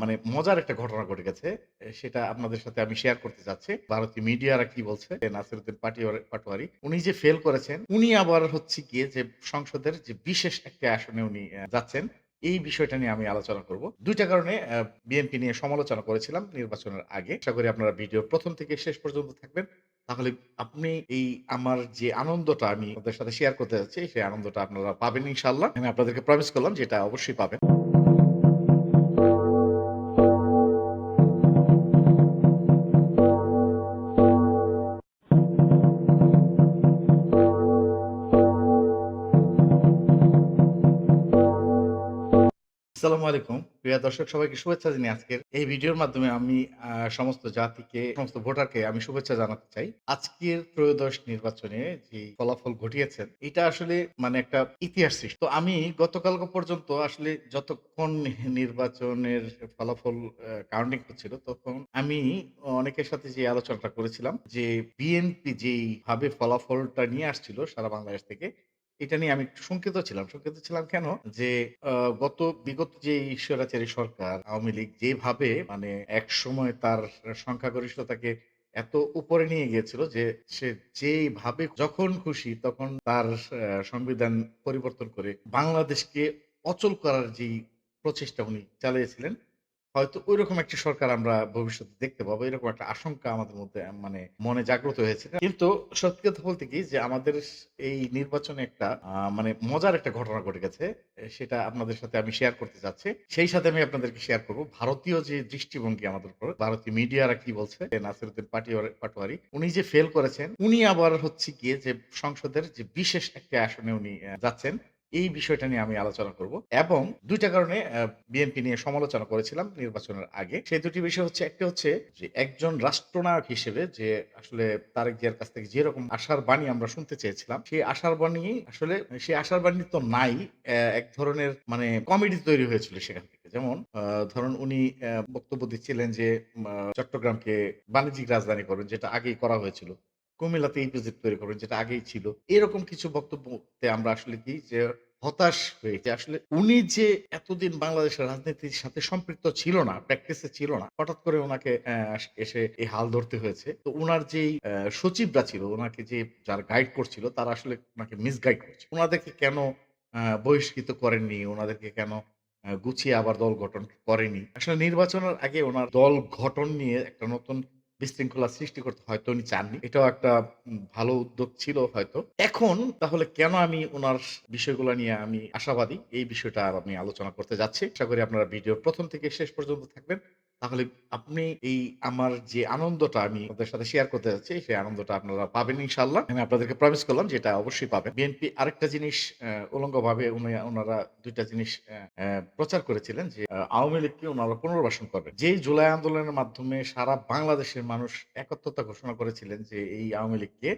মানে মজার একটা ঘটনা ঘটে গেছে সেটা আপনাদের সাথে আমি শেয়ার করতে যাচ্ছি। ভারতীয় মিডিয়ারা কি বলছে? নাসিরুদ্দিন পাটোয়ারি। উনি যে ফেল করেছেন, উনি আবার হচ্ছে গিয়ে যে সংসদের যে বিশেষ একটা আসনে উনি যাচ্ছেন, এই বিষয়টা নিয়ে আমি আলোচনা করব। দুইটা কারণে বিএনপি নিয়ে সমালোচনা করেছিলাম নির্বাচনের আগে। আশা করি আপনারা ভিডিও প্রথম থেকে শেষ পর্যন্ত থাকবেন। তাহলে আপনি এই আমার যে আনন্দটা আমি আপনাদের সাথে শেয়ার করতে যাচ্ছি, সেই আনন্দটা আপনারা পাবেন ইনশাল্লাহ আমি আপনাদেরকে প্রমিস করলাম যেটা অবশ্যই পাবেন। আসসালামু আলাইকুম। প্রিয় দর্শক, সবাইকে শুভেচ্ছা জানিয়ে আজকের এই ভিডিওর মাধ্যমে আমি সমস্ত জাতিকে, সমস্ত ভোটারকে আমি শুভেচ্ছা জানাতে চাই। আজকের ত্রয়োদশ নির্বাচনে যে ফলাফল ঘটিয়েছেন, এটা আসলে মানে একটা ইতিহাস সৃষ্টি। তো আমি গতকাল পর্যন্ত আসলে যতক্ষণ নির্বাচনের ফলাফল কাউন্টিং হচ্ছিল, তখন আমি অনেকের সাথে যে আলোচনাটা করেছিলাম যে বিএনপি যেই ভাবে ফলাফলটা নিয়ে আসছিল সারা বাংলাদেশ থেকে এটা নিয়ে আমি একটু শঙ্কিত ছিলাম। শঙ্কিত ছিলাম কেন? যে গত, বিগত যে ঈশ্বরাচারী সরকার, আওয়ামী লীগ যেভাবে মানে এক সময় তার সংখ্যাগরিষ্ঠতাকে এত উপরে নিয়ে গিয়েছিল যে, সে যেভাবে যখন খুশি তখন তার সংবিধান পরিবর্তন করে বাংলাদেশকে অচল করার যেই প্রচেষ্টা উনি চালিয়েছিলেন হয়তো ওইরকম একটা সরকার আমরা ভবিষ্যতে দেখতে পাবো। এরকম একটা আশঙ্কা আমাদের মধ্যে মানে মনে জাগ্রত হয়েছে। কিন্তু সত্যি কথা বলতে কি যে আমাদের এই নির্বাচনে একটা মানে মজার একটা ঘটনা ঘটে গেছে সেটা আপনাদের সাথে আমি শেয়ার করতে যাচ্ছি সেই সাথে আমি আপনাদেরকে শেয়ার করব। ভারতীয় যে দৃষ্টিভঙ্গি আমাদের উপর, ভারতীয় মিডিয়ারা কি বলছে নাসিরুদ্দিন পাটোয়ারি, উনি যে ফেল করেছেন, উনি আবার হচ্ছে গিয়ে যে সংসদের যে বিশেষ একটা আসনে উনি যাচ্ছেন। এই বিষয়টা নিয়ে আমি আলোচনা করব এবং দুইটা কারণে বিএনপি নিয়ে সমালোচনা করেছিলাম নির্বাচনের আগে। সেই দুটি বিষয় হচ্ছে, একটা হচ্ছে যে একজন রাষ্ট্রনায়ক হিসেবে যে আসলে তারেক জিয়ার কাছ থেকে যেরকম আশার বাণী আমরা শুনতে চেয়েছিলাম, সেই আশার বাণী আসলে, সেই আশার বাণী তো নাই এক ধরনের মানে কমেডি তৈরি হয়েছিল সেখান থেকে। যেমন ধরুন উনি বক্তব্য দিচ্ছিলেন যে চট্টগ্রামকে বাণিজ্যিক রাজধানী করবেন, যেটা আগেই করা হয়েছিল। কুমিল্লাতে এই তৈরি করবেন, যেটা আগেই ছিল। এরকম কিছু বক্তব্যতে আমরা আসলে কি যে হতাশ হয়েছে আসলে উনি যে এতদিন বাংলাদেশের রাজনীতির সাথে সম্পৃক্ত ছিল না প্র্যাকটিসে ছিল না, হঠাৎ করে ওনাকে এসে এই হাল ধরতে হয়েছে। তো ওনার যেই সচিবরা ছিল ওনাকে যে যারা গাইড করছিল, তারা আসলে ওনাকে মিসগাইড করছে। ওনাদেরকে কেন বহিষ্কৃত করেননি? ওনাদেরকে কেন গুছিয়ে আবার দল গঠন করেনি? আসলে নির্বাচনের আগে ওনার দল গঠন নিয়ে একটা নতুন বিশৃঙ্খলা সৃষ্টি করতে হয়তো উনি চাননি। এটাও একটা ভালো উদ্যোগ ছিল হয়তো। এখন তাহলে কেন আমি ওনার বিষয়গুলো নিয়ে আমি আশাবাদী? এই বিষয়টা আমি আলোচনা করতে যাচ্ছি। আশা করি আপনারা ভিডিও প্রথম থেকে শেষ পর্যন্ত থাকবেন। তাহলে আপনি এই আমার যে আনন্দটা আমি আপনাদের সাথে শেয়ার করতে যাচ্ছি, সেই আনন্দটা আপনারা পাবেন ইনশাল্লাহ আমি আপনাদেরকে প্রমিস করলাম যেটা অবশ্যই পাবেন। বিএনপি আরেকটা জিনিস উলঙ্গ ভাবে ওনারা দুইটা জিনিস প্রচার করেছিলেন যে আওয়ামী লীগকে ওনারা পুনর্বাসন করবেন। যেই জুলাই আন্দোলনের মাধ্যমে সারা বাংলাদেশের মানুষ একত্রতা ঘোষণা করেছিলেন যে এই আওয়ামী লীগকে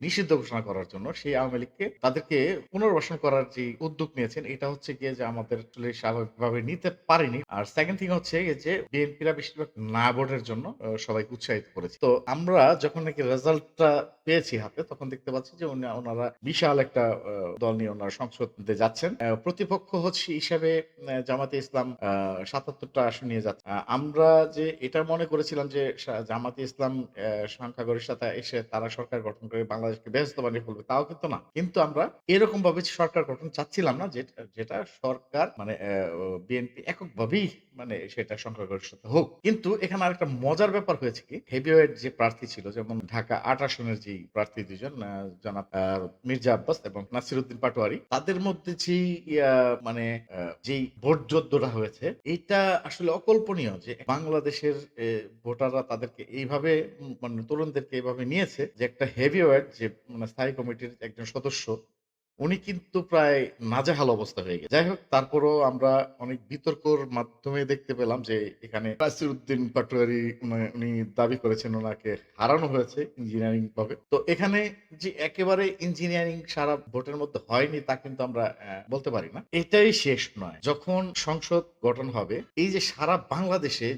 নিষিদ্ধ ঘোষণা করার জন্য সেই আওয়ামী লীগকে তাদেরকে পুনর্বাসন করার যে উদ্যোগ নিয়েছেন এটা হচ্ছে গিয়ে যে আমাদের আসলে স্বাভাবিকভাবে নিতে পারেনি। আর সেকেন্ড থিং হচ্ছে যে বিএনপিরা বেশিরভাগ না ভোটের জন্য আহ, সবাইকে উৎসাহিত করেছে। তো আমরা যখন নাকি রেজাল্টটা পেয়েছি হাতে তখন দেখতে পাচ্ছি যে ওনারা বিশাল একটা দল নিয়ে ওনারা সংসদে যাচ্ছেন। প্রতিপক্ষ হচ্ছে হিসাবে জামাতে ইসলাম সাতাত্তরটা আসন নিয়ে যাচ্ছে। আমরা যে এটা মনে করেছিলাম যে জামাতে ইসলাম সংখ্যাগরিষ্ঠতা এসে তারা সরকার গঠন করে বাংলাদেশকে ব্যস্ত বানিয়ে তাও কিন্তু না। কিন্তু আমরা এরকম ভাবে সরকার গঠন চাচ্ছিলাম না, যেটা যেটা সরকার মানে বিএনপি এককভাবেই মানে সেটা সংখ্যাগরিষ্ঠতা হোক। কিন্তু এখানে আরেকটা মজার ব্যাপার হয়েছে কি হেভিওয়েট যে প্রার্থী ছিল, যেমন ঢাকা আট আসনের যে প্রার্থী দুজন জনাব মির্জা আব্বাস এবং নাসিরুদ্দিন পাটোয়ারি, তাদের মধ্যে যে মানে যেই ভোট যুদ্ধটা হয়েছে, এটা আসলে অকল্পনীয় যে বাংলাদেশের ভোটাররা তাদেরকে এইভাবে মানে তরুণদেরকে এইভাবে নিয়েছে যে একটা হেভিওয়েট যে মানে স্থায়ী কমিটির একজন সদস্য, উনি কিন্তু প্রায় নাজেহাল অবস্থা হয়ে গেছে। যাই হোক তারপরও আমরা অনেক বিতর্কর মাধ্যমে দেখতে পেলাম যে, এখানে নাসিরুদ্দিন পাটোয়ারি উনি- দাবি করেছেন ওনাকে হারানো হয়েছে ইঞ্জিনিয়ারিং ভাবে তো এখানে যে একেবারে ইঞ্জিনিয়ারিং সারা ভোটের মধ্যে হয়নি তা কিন্তু আমরা বলতে পারি না। এটাই শেষ নয়। যখন সংসদ গঠন হবে, এই যে সারা বাংলাদেশে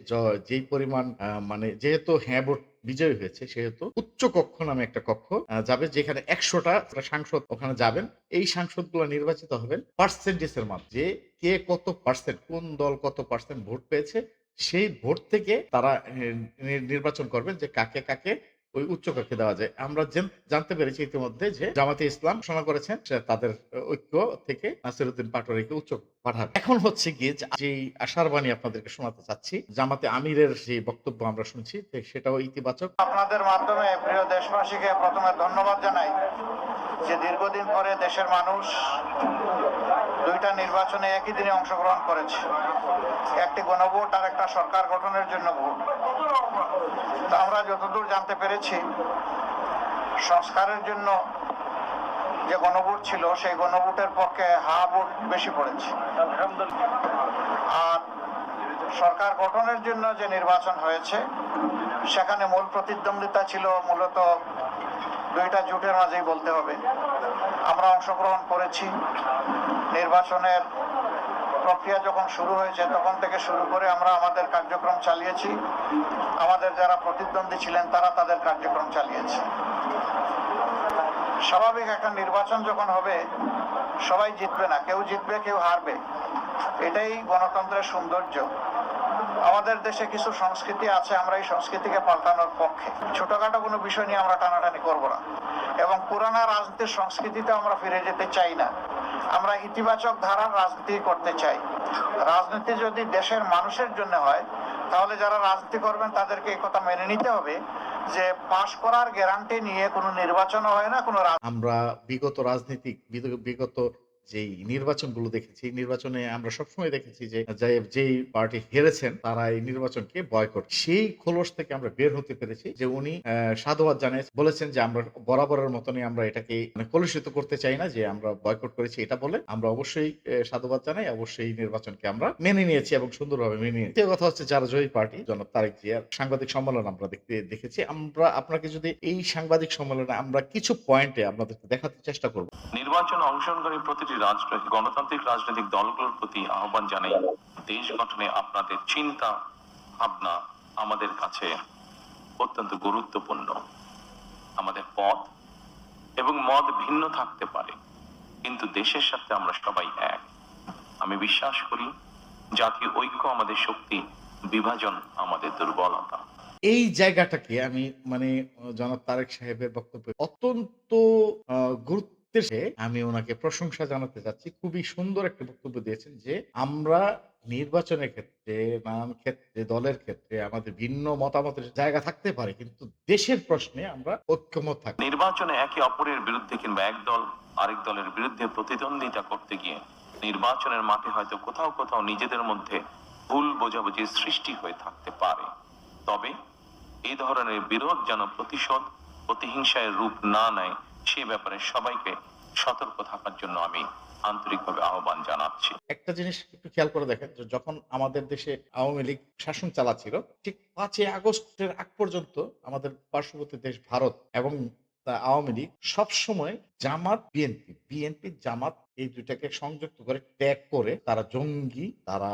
যেই পরিমাণ মানে যেহেতু হ্যাঁ ভোট বিজয়ী হয়েছে সেহেতু উচ্চ কক্ষ নামে একটা কক্ষ যাবে যেখানে একশোটা সাংসদ ওখানে যাবেন। এই সাংসদগুলো নির্বাচিত হবেন পার্সেন্টেজের মাধ্যমে যে কে কত পার্সেন্ট কোন দল কত পার্সেন্ট ভোট পেয়েছে সেই ভোট থেকে তারা নির্বাচন করবেন যে কাকে, কাকে ওই উচ্চ কক্ষে দেওয়া যায়। আমরা জেন জানতে পেরেছি ইতিমধ্যে যে জামাতে ইসলাম ঘোষণা করেছেন তাদের ঐক্য থেকে নাসিরউদ্দিন পাটোয়ারিকে উচ্চ পাঠাবে। এখন হচ্ছে গিয়ে যে আশার বাণী আপনাদেরকে শোনাতে চাচ্ছি, জামাতে আমিরের যে বক্তব্য আমরা শুনছি সেটাও ইতিবাচক। আপনাদের মাধ্যমে প্রিয় দেশবাসীকে প্রথমে ধন্যবাদ জানাই যে দীর্ঘদিন পরে দেশের মানুষ দুইটা নির্বাচনে একই দিনে অংশগ্রহণ করেছে একটি গণভোট আর একটা সরকার গঠনের জন্য ভোট আমরা যতদূর জানতে পেরেছি, সংস্কারের জন্য যে গণভোট ছিল, সেই গণভোটের পক্ষে হা ভোট বেশি পড়েছে। আর সরকার গঠনের জন্য যে নির্বাচন হয়েছে, সেখানে মূল প্রতিদ্বন্দ্বিতা ছিল মূলত দুইটা জোটের মাঝেই বলতে হবে। আমরা অংশগ্রহণ করেছি, নির্বাচনের প্রক্রিয়া যখন শুরু হয়েছে, তখন থেকে শুরু করে আমরা আমাদের কার্যক্রম চালিয়েছি। আমাদের যারা প্রতিদ্বন্দ্বী ছিলেন, তারা তাদের কার্যক্রম চালিয়েছে। স্বাভাবিক একটা নির্বাচন যখন হবে, সবাই জিতবে না, কেউ জিতবে, কেউ হারবে। এটাই গণতন্ত্রের সৌন্দর্য। আমাদের দেশে কিছু সংস্কৃতি আছে, আমরা এই সংস্কৃতিকে পাল্টানোর পক্ষে। ছোটখাটো কোনো বিষয় নিয়ে আমরা টানাটানি করব না। এবং পুরানা রাজনীতির সংস্কৃতিতে আমরা ফিরে যেতে চাই না। আমরা ইতিবাচক ধারার রাজনীতি করতে চাই। রাজনীতি যদি দেশের মানুষের জন্য হয়, তাহলে যারা রাজনীতি করবেন, তাদেরকে এই কথা মেনে নিতে হবে যে পাশ করার গ্যারান্টি নিয়ে কোনো নির্বাচন হয় না, কোনো আমরা বিগত রাজনীতিক, বিগত যেই নির্বাচনগুলো দেখেছি নির্বাচনে আমরা সবসময় দেখেছি যে, যেই পার্টি হেরেছেন, তারা এই নির্বাচনকে বয়কট সেই খোলস থেকে আমরা বের হতে পেরেছি যে, উনি সাধুবাদ জানিয়ে, বলেছেন যে, আমরা বরাবরের মতনই আমরা এটাকে মানে কলুষিত করতে চাই না যে, আমরা বয়কট করেছি এটা বলে। আমরা অবশ্যই সাধুবাদ জানাই, অবশ্যই নির্বাচনকে আমরা মেনে নিয়েছি এবং সুন্দরভাবে মেনে নিয়েছি। কথা হচ্ছে যারা জয়ী পার্টি, জনাব তারেক জিয়ার সাংবাদিক সম্মেলন আমরা দেখতে, দেখেছি। আমরা আপনাকে যদি এই সাংবাদিক সম্মেলনে আমরা কিছু পয়েন্টে আপনাদেরকে দেখাতে চেষ্টা করব। নির্বাচনে অংশগ্রহণকারী প্রতিটি গণতান্ত্রিক রাজনৈতিক দলগুলোর প্রতি আহ্বান জানাই দেশ গঠনে আপনাদের চিন্তা ভাবনা আমাদের কাছে অত্যন্ত গুরুত্বপূর্ণ। আমাদের পথ এবং মত ভিন্ন থাকতে পারে কিন্তু দেশের সাথে আমরা সবাই এক। আমি বিশ্বাস করি জাতীয় ঐক্য আমাদের শক্তি বিভাজন আমাদের দুর্বলতা। এই জায়গাটাকে আমি মানে জনাব তারেক সাহেবের বক্তব্য অত্যন্ত আহ, সাথে আমি ওনাকে প্রশংসা জানাতে চাচ্ছি। খুবই সুন্দর একটা বক্তব্য দিয়েছেন যে আমরা নির্বাচনের ক্ষেত্রে নানান ক্ষেত্রে দলের ক্ষেত্রে আমাদের ভিন্ন মতামতের জায়গা থাকতে পারে কিন্তু দেশের প্রশ্নে আমরা ঐক্যমত থাকি নির্বাচনে একে অপরের বিরুদ্ধে কিংবা এক দল আরেক দলের বিরুদ্ধে প্রতিদ্বন্দ্বিতা করতে গিয়ে নির্বাচনের মাঠে হয়তো কোথাও কোথাও নিজেদের মধ্যে ভুল বোঝাবুঝির সৃষ্টি হয়ে থাকতে পারে। তবে এই ধরনের বিরোধ যেন প্রতিশোধ প্রতিহিংসায় রূপ না নেয় সে ব্যাপারে সবাইকে সতর্ক থাকার জন্য আমি আন্তরিকভাবে আহ্বান জানাচ্ছি। একটা জিনিস একটু খেয়াল করে দেখেন যখন আমাদের দেশে আওয়ামী লীগ শাসন চালাচ্ছিল, ঠিক পাঁচই আগস্টের আগ পর্যন্ত আমাদের পার্শ্ববর্তী দেশ ভারত এবং আওয়ামী লীগ সবসময় জামাত, বিএনপি বিএনপি, জামাত এই দুইটাকে সংযুক্ত করে ত্যাগ করে তারা জঙ্গি, তারা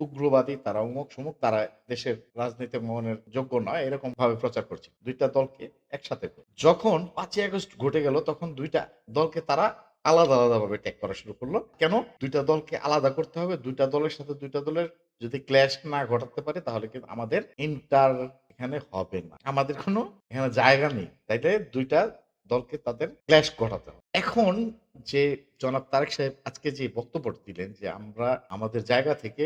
উগ্রবাদী, তারা উমুক সুমুক, তারা দেশের রাজনীতি মনের যোগ্য নয়, এরকম ভাবে প্রচার করছে। দুইটা দলকে একসাথে যখন পাঁচই আগস্ট ঘটে গেল, তখন দুইটা দলকে তারা আলাদা আলাদা ভাবে ট্যাগ করা শুরু করল। কেন? দুইটা দলকে আলাদা করতে হবে, দুইটা দলের সাথে দুইটা দলের যদি ক্ল্যাশ না ঘটাতে পারে, তাহলে কিন্তু আমাদের ইন্টার এখানে হবে না। আমাদের কোনো এখানে জায়গা নেই, তাইলে দুইটা দলকে তাদের ক্ল্যাশ ঘটাতে হবে। এখন যে জনাব তারেক সাহেব আজকে যে বক্তব্য দিলেন, যে আমরা আমাদের জায়গা থেকে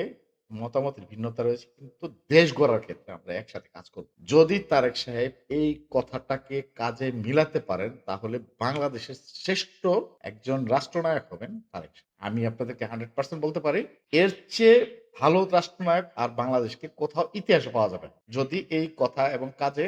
মতামতের ভিন্নতা রয়েছে, কিন্তু দেশ গড়ার ক্ষেত্রে আমরা একসাথে কাজ করব যদি তারেক সাহেব এই কথাটাকে কাজে মিলাতে পারেন, তাহলে বাংলাদেশের শ্রেষ্ঠ একজন রাষ্ট্রনায়ক হবেন তারেক সাহেব। আমি আপনাদেরকে হান্ড্রেড পার্সেন্ট বলতে পারি, এর চেয়ে ভালো রাষ্ট্রনায়ক আর বাংলাদেশকে কোথাও ইতিহাসে পাওয়া যাবে। যদি এই কথা এবং কাজে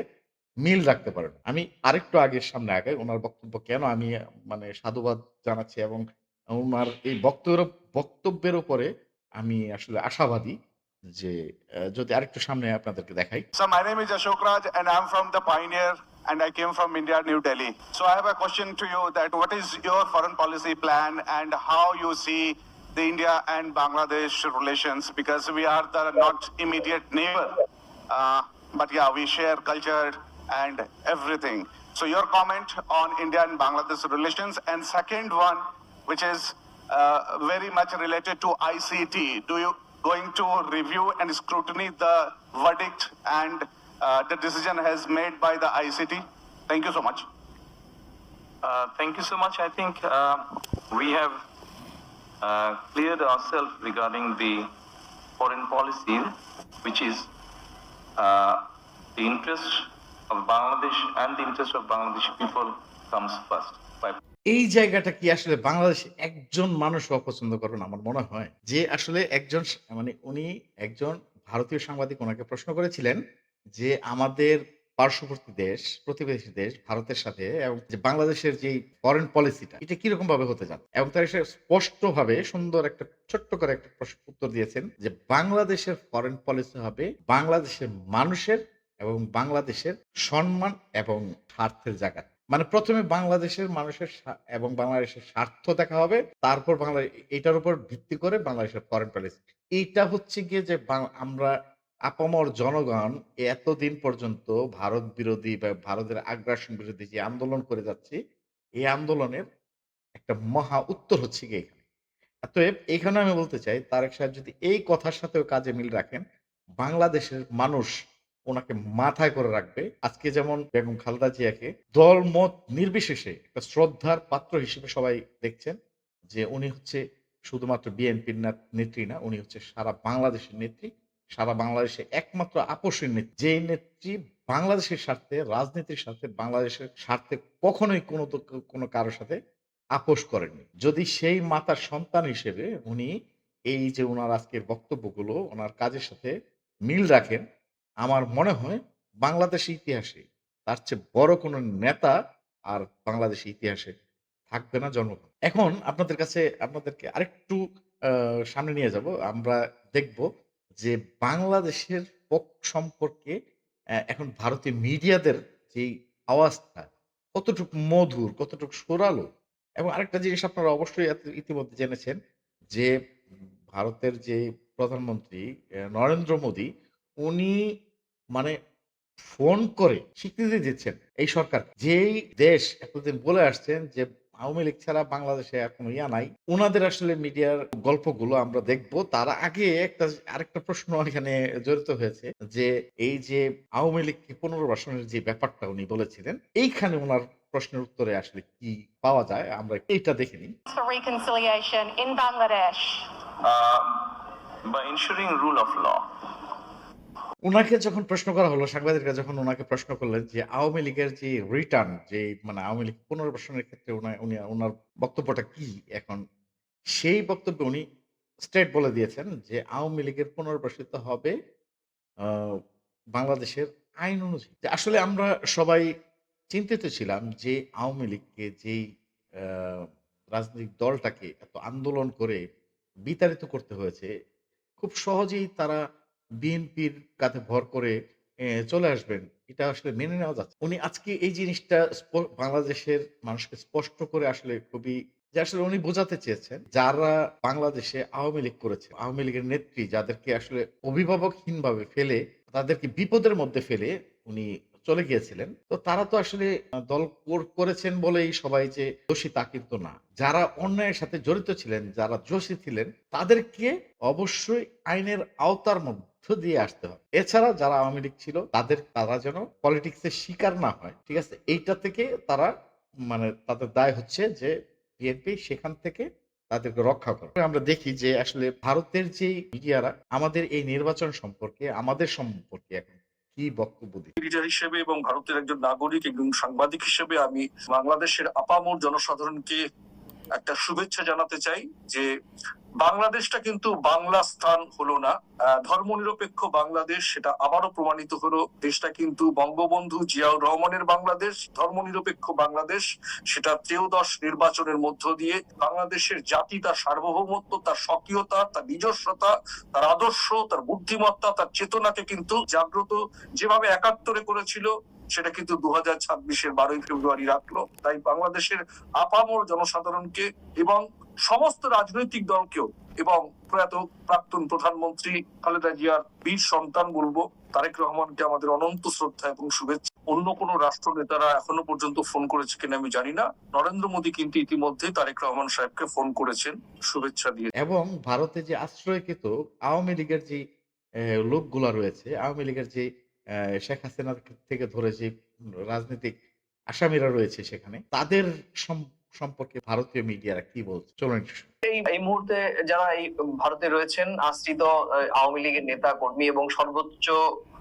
মিল রাখতে পারেন আমি আরেকটু আগের সামনে আগে ওনার বক্তব্য কেন আমি মানে সাধুবাদ জানাচ্ছি এবং ওনার এই বক্তব্যের বক্তব্যের উপরে আমি আসলে আশাবাদী যে আহ, যদি আরেকটু সামনে আপনাদেরকে দেখাই So my name is Ashok Raj and I'm from the Pioneer and I came from India, New Delhi. So I have a question to you that what is your foreign policy plan and how you see the India and Bangladesh relations because we are the not immediate neighbor. Uh, but yeah, we share culture and everything. So your comment on India and Bangladesh relations and second one, which is uh, very much related to ICT. Do you going to review and scrutiny the verdict and uh, the decision has made by the ICT? Thank you so much. Uh, thank you so much. I think uh, we have uh, cleared ourselves regarding the foreign policy, which is the interest of Bangladesh and the interest of Bangladeshi people comes first. এই জায়গাটা কি আসলে বাংলাদেশে একজন মানুষ অপছন্দ করবে না? আমার মনে হয় যে আসলে একজন মানে উনি একজন ভারতীয় সাংবাদিক ওনাকে প্রশ্ন করেছিলেন যে আমাদের পার্শ্ববর্তী দেশ, প্রতিবেশী দেশ ভারতের সাথে এবং যে বাংলাদেশের যে ফরেন পলিসিটা এটা কীরকম ভাবে হতে যাবে এবং তারা সে স্পষ্টভাবে সুন্দর একটা, ছোট্ট করে একটা প্রশ্ন, উত্তর দিয়েছেন যে বাংলাদেশের ফরেন পলিসি হবে বাংলাদেশের মানুষের এবং বাংলাদেশের সম্মান এবং স্বার্থের জায়গা। মানে প্রথমে বাংলাদেশের মানুষের এবং বাংলাদেশের স্বার্থ দেখা হবে, তারপর বাংলা এটার উপর ভিত্তি করে বাংলাদেশের ফরেন পলিসি এইটা হচ্ছে গিয়ে যে আমরা আপামর জনগণ এতদিন পর্যন্ত ভারত বিরোধী বা ভারতের আগ্রাসন বিরোধী যে আন্দোলন করে যাচ্ছি, এই আন্দোলনের একটা মহা উত্তর হচ্ছে গিয়ে এখানে। অতএব এখানে আমি বলতে চাই, তারেক সাহেব যদি এই কথার সাথেও কাজে মিল রাখেন, বাংলাদেশের মানুষ ওনাকে মাথায় করে রাখবে। আজকে যেমন বেগম খালেদা জিয়াকে দল মত নির্বিশেষে একটা শ্রদ্ধার পাত্র হিসেবে সবাই দেখছেন যে উনি হচ্ছে শুধুমাত্র বিএনপির নেত্রী না, উনি হচ্ছে সারা বাংলাদেশের নেত্রী, সারা বাংলাদেশে একমাত্র আপসের নেত্রী। যে নেত্রী বাংলাদেশের স্বার্থে, রাজনীতির স্বার্থে, বাংলাদেশের স্বার্থে কখনোই কোনো কোনো কারোর সাথে আপোষ করেননি। যদি সেই মাতার সন্তান হিসেবে উনি এই যে ওনার আজকের বক্তব্যগুলো, ওনার কাজের সাথে মিল রাখেন আমার মনে হয় বাংলাদেশের ইতিহাসে তার চেয়ে বড় কোনো নেতা আর বাংলাদেশের ইতিহাসে থাকবে না জন্মগ্রহণ। এখন আপনাদের কাছে, আপনাদেরকে আরেকটু সামনে নিয়ে যাব। আমরা দেখব যে বাংলাদেশের পক্ষ সম্পর্কে এখন ভারতীয় মিডিয়াদের যে আওয়াজটা কতটুকু মধুর, কতটুকু সরালো এবং আরেকটা জিনিস আপনারা অবশ্যই ইতিমধ্যে জেনেছেন যে ভারতের যে প্রধানমন্ত্রী নরেন্দ্র মোদী উনি মানে ফোন করে স্বীকৃতি দিচ্ছেন এই সরকার যেই দেশ এতদিন বলে আসছেন যে আওয়ামী লীগ ছাড়া বাংলাদেশে আর কোনো ইয়া নাই ওনাদের আসলে মিডিয়ার গল্পগুলো আমরা দেখব তার আগে একটা আরেকটা প্রশ্ন এখানে জড়িত হয়েছে যে এই যে আওয়ামী লীগকে পুনর্বাসনের যে ব্যাপারটা উনি বলেছিলেন এইখানে ওনার প্রশ্নের উত্তরে আসলে কি পাওয়া যায় আমরা এইটা দেখে নিই reconciliation in Bangladesh? uh, by ensuring rule of law. উনাকে যখন প্রশ্ন করা হলো, সাংবাদিকরা যখন ওনাকে প্রশ্ন করলেন যে আওয়ামী লীগের যে রিটার্ন যে মানে আওয়ামী লীগ পুনর্বাসনের ক্ষেত্রে উনি ওনার বক্তব্যটা কি এখন? সেই বক্তব্যে উনি স্টেট বলে দিয়েছেন যে আওয়ামী লীগের পুনর্বাসিত হবে বাংলাদেশের আইন অনুযায়ী। আসলে আমরা সবাই চিন্তিত ছিলাম যে আওয়ামী লীগকে যেই রাজনৈতিক দলটাকে এত আন্দোলন করে বিতাড়িত করতে হয়েছে, খুব সহজেই তারা বিএনপির কাঁধে ভর করে চলে আসবেন। এটা আসলে মেনে নেওয়া যাচ্ছে। উনি আজকে এই জিনিসটা বাংলাদেশের মানুষকে স্পষ্ট করে আসলে খুবই, যে আসলে উনি বোঝাতে চেয়েছেন, যারা বাংলাদেশে আওয়ামী লীগ করেছে, আওয়ামী লীগের নেত্রী যাদেরকে আসলে অভিভাবকহীন ভাবে ফেলে, তাদেরকে বিপদের মধ্যে ফেলে উনি চলে গিয়েছিলেন। তো তারা তো আসলে দল করেছেন বলেই সবাই যে দোষী তা কিন্তু না। যারা অন্যায়ের সাথে জড়িত ছিলেন, যারা দোষী ছিলেন, তাদেরকে অবশ্যই আইনের আওতার মধ্য দিয়ে আসতে হবে। এছাড়া যারা আওয়ামী লীগ ছিল, তাদের, তারা যেন পলিটিক্সের শিকার না হয়, ঠিক আছে? এইটা থেকে তারা মানে তাদের দায় হচ্ছে যে বিএনপি সেখান থেকে তাদেরকে রক্ষা করে আমরা দেখি যে আসলে ভারতের যে মিডিয়ারা, আমাদের এই নির্বাচন সম্পর্কে, আমাদের সম্পর্কে এখন কি বক্তব্য লিডার হিসেবে এবং ভারতের একজন নাগরিক এবং সাংবাদিক হিসেবে আমি বাংলাদেশের আপামর জনসাধারণকে একটা শুভেচ্ছা জানাতে চাই যে বাংলাদেশটা কিন্তু বাংলা স্থান হলো না। ধর্মনিরপেক্ষ বাংলাদেশ, সেটা আবারও প্রমাণিত হলো। দেশটা কিন্তু বঙ্গবন্ধু জিয়াউর রহমানের বাংলাদেশ, ধর্মনিরপেক্ষ বাংলাদেশ, সেটা ত্রয়োদশ নির্বাচনের মধ্য দিয়ে। বাংলাদেশের জাতি তার সার্বভৌমত্ব, তার স্বকীয়তা, তার নিজস্বতা, তার আদর্শ, তার বুদ্ধিমত্তা, তার চেতনাকে কিন্তু জাগ্রত। যেভাবে একাত্তরে করেছিল, সেটা কিন্তু দু হাজার ছাব্বিশের বারোই ফেব্রুয়ারি রাখল। তাই বাংলাদেশের আপামর জনসাধারণকে এবং সমস্ত রাজনৈতিক দলকেও এবং প্রয়াত প্রাক্তন প্রধানমন্ত্রী খালেদা জিয়ার বীর সন্তান বলব তারেক রহমানকে আমাদের অনন্ত শ্রদ্ধা এবং শুভেচ্ছা। অন্য কোনো রাষ্ট্র নেতারা এখনও পর্যন্ত ফোন করেছে কিনা আমি জানি না। নরেন্দ্র মোদী কিন্তু ইতিমধ্যে তারেক রহমান সাহেবকে ফোন করেছেন, শুভেচ্ছা দিয়ে। এবং ভারতে যে আশ্রয়কৃত আওয়ামী লীগের যে লোকগুলা রয়েছে, আওয়ামী লীগের যে শেখ হাসিনা থেকে ধরে যে রাজনৈতিক আসামিরা রয়েছে সেখানে, তাদের সম্পর্কে ভারতীয় মিডিয়ারা কি বলছে? চলুন এই এই মুহূর্তে যারা এই ভারতে রয়েছেন আশ্রিত আওয়ামী লীগের নেতা কর্মী এবং সর্বোচ্চ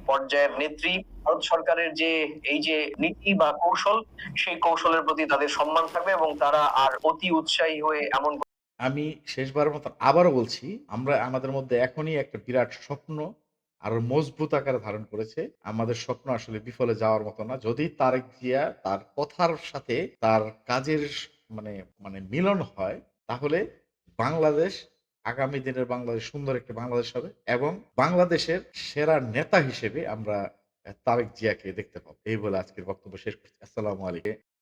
পর্যায়ের নেত্রী ভারত সরকারের যে এই যে নীতি বা কৌশল সেই কৌশলের প্রতি তাদের সম্মান থাকবে এবং তারা আর অতি উৎসাহী হয়ে এমন আমি শেষবারের মতো আবারও বলছি আমরা আমাদের মধ্যে এখনই একটা বিরাট স্বপ্ন আরও মজবুত আকারে ধারণ করেছে। আমাদের স্বপ্ন আসলে বিফলে যাওয়ার মতো না। যদি তারেক জিয়া তার কথার সাথে তার কাজের মানে মানে মিলন হয়, তাহলে বাংলাদেশ, আগামী দিনের বাংলাদেশ সুন্দর একটি বাংলাদেশ হবে এবং বাংলাদেশের সেরা নেতা হিসেবে আমরা তারেক জিয়াকে দেখতে পাবো। এই বলে আজকের বক্তব্য শেষ করছি। আসসালামু আলাইকুম।